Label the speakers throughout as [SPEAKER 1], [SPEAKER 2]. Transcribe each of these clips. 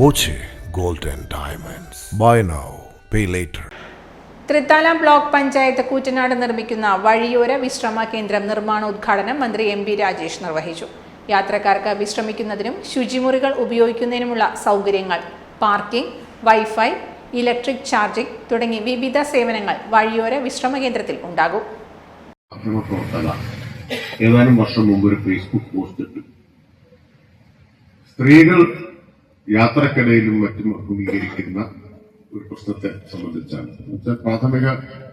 [SPEAKER 1] Boche gold and diamonds. Buy now pay later.
[SPEAKER 2] Thrithala block panchayat Koottanad നിർമ്മിക്കുന്ന വഴിയോര വിശ്രമ കേന്ദ്രം നിർമ്മാണ ഉദ്ഘാടനം മന്ത്രി എം പി രാജേഷ് നിർവഹിച്ചു. യാത്രക്കാർക്ക് വിശ്രമിക്കുന്നതിനും ശുചിമുറികൾ ഉപയോഗിക്കുന്നതിനുമുള്ള സൗകര്യങ്ങൾ പാർക്കിംഗ് വൈഫൈ ഇലക്ട്രിക് ചാർജിംഗ് തുടങ്ങി വിവിധ സേവനങ്ങൾ വഴിയോര വിശ്രമ കേന്ദ്രത്തിൽ ഉണ്ടാകും.
[SPEAKER 3] ഏതാനും വർഷം മുമ്പ് ഒരു ഫേസ്ബുക്ക് പോസ്റ്റ് ഇട്ടു. സ്ത്രീകൾ യാത്രക്കിടയിലും മറ്റും അഭിമുഖീകരിക്കുന്ന ഒരു പ്രശ്നത്തെ സംബന്ധിച്ചാണ്. എന്നുവെച്ചാൽ പ്രാഥമിക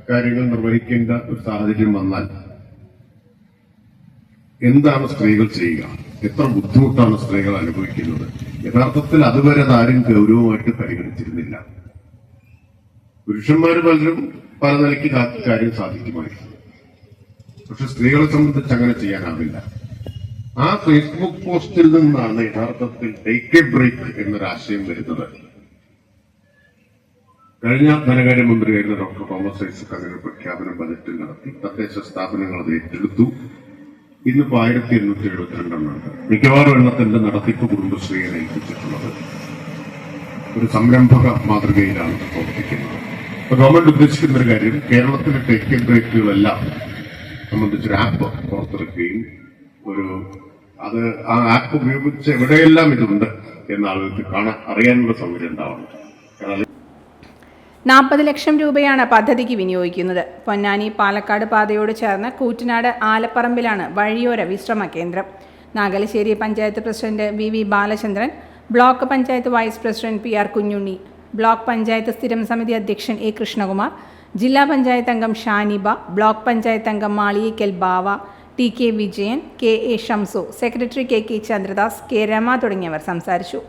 [SPEAKER 3] കാര്യങ്ങൾ നിർവഹിക്കേണ്ട ഒരു സാഹചര്യം വന്നാൽ എന്താണ് സ്ത്രീകൾ ചെയ്യുക? എത്ര ബുദ്ധിമുട്ടാണ് സ്ത്രീകൾ അനുഭവിക്കുന്നത്? യഥാർത്ഥത്തിൽ അതുവരെ അത് ആരും ഗൗരവമായിട്ട് പരിഗണിച്ചിരുന്നില്ല. പുരുഷന്മാർ പലരും പല നിലയ്ക്ക് കാര്യം സാധിക്കുമായിരുന്നു. പക്ഷെ സ്ത്രീകളെ സംബന്ധിച്ച് അങ്ങനെ ചെയ്യാനാവില്ല. ആ ഫേസ്ബുക്ക് പോസ്റ്റിൽ നിന്നാണ് യഥാർത്ഥത്തിൽ ടേക്ക് എ ബ്രേക്ക് എന്നൊരാശയം വരുന്നത്. കഴിഞ്ഞ ധനകാര്യമന്ത്രിയായിരുന്ന ഡോക്ടർ തോമസ് ഐസക് അങ്ങനെ പ്രഖ്യാപനം ബജറ്റിൽ നടത്തി. തദ്ദേശ സ്ഥാപനങ്ങൾ അത് ഏറ്റെടുത്തു. ഇന്നിപ്പോ ആയിരത്തി എണ്ണൂറ്റി എഴുപത്തിരണ്ടെണ്ണുണ്ട് മിക്കവാറും എണ്ണത്തിന്റെ നടത്തിപ്പ് കുടുംബശ്രീയെ ഏൽപ്പിച്ചിട്ടുള്ളത് ഒരു സംരംഭക മാതൃകയിലാണ് പ്രവർത്തിക്കുന്നത്. അപ്പൊ ഗവൺമെന്റ് ഉദ്ദേശിക്കുന്ന ഒരു കാര്യം കേരളത്തിലെ ടേക്ക് ബ്രേക്കുകളെല്ലാം സംബന്ധിച്ചൊരു ആപ്പ് പുറത്തിറക്കുകയും ഒരു അത് ആ ആപ്പ് ഉപയോഗിച്ച് എവിടെയെല്ലാം ഇതുണ്ട് എന്ന് ആളുകൾക്ക് കാണാൻ അറിയാനുള്ള സൗകര്യം ഉണ്ടാവണം.
[SPEAKER 2] നാൽപ്പത് ലക്ഷം രൂപയാണ് പദ്ധതിക്ക് വിനിയോഗിക്കുന്നത്. പൊന്നാനി പാലക്കാട് പാതയോട് ചേർന്ന് കൂറ്റനാട് ആലപ്പറമ്പിലാണ് വഴിയോര വിശ്രമ കേന്ദ്രം. Nagalassery panchayat president V V Balachandran block panchayat vice president P R Kunhunni block panchayat സ്ഥിരം സമിതി അധ്യക്ഷൻ എ കൃഷ്ണകുമാർ ജില്ലാ പഞ്ചായത്ത് അംഗം ഷാനിബ ബ്ലോക്ക് പഞ്ചായത്ത് അംഗം Maliyekkal Bava T K Vijayan K A Shamsu secretary K K Chandradas K Rema തുടങ്ങിയവർ സംസാരിച്ചു.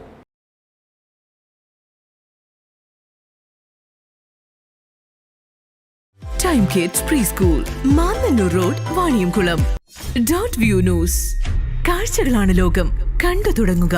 [SPEAKER 4] Time kids pre school Mannanur road Vaniyamkulam dot view news കാഴ്ചകളാണ് ലോകം. കണ്ടു തുടങ്ങുക.